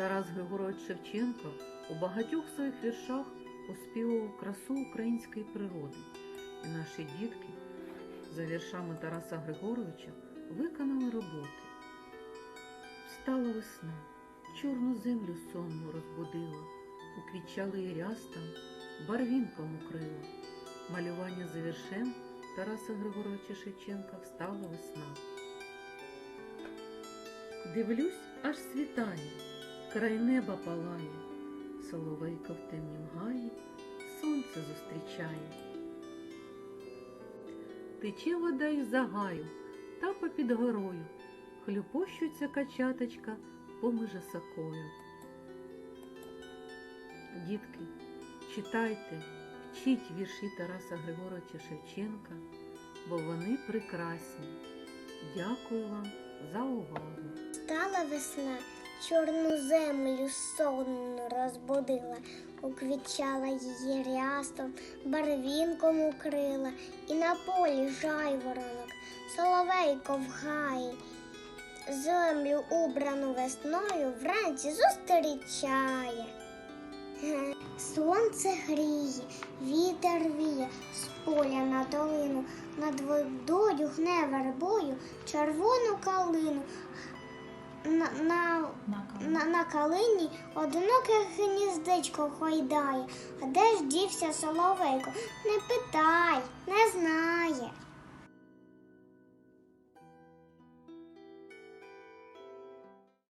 Тарас Григорович Шевченко у багатьох своїх віршах оспівував красу української природи, і наші дітки за віршами Тараса Григоровича виконали роботи. Встала весна, чорну землю сонну розбудила, уквічали і рястом, барвінком укрила. Малювання завершен Тараса Григоровича Шевченка встала весна. Дивлюсь, аж світає, край неба палає, соловейко в темнім гаї сонце зустрічає. Тече вода із загаю, та попід горою, хлюпощуться качаточка поміж осокою. Дітки, читайте, вчіть вірші Тараса Григоровича Шевченка, бо вони прекрасні. Дякую вам за увагу. Стала весна, чорну землю сонну розбудила, уквічала її рястом, барвінком укрила, і на полі жайворонок, соловейко в гаї. Землю убрану весною вранці зустрічає. Сонце гріє, вітер віє, з поля на долину, над водою гне вербою червону калину. На, на, на, на калині одиноке гніздечко хойдає. А де ж дівся соловейко? Не питай.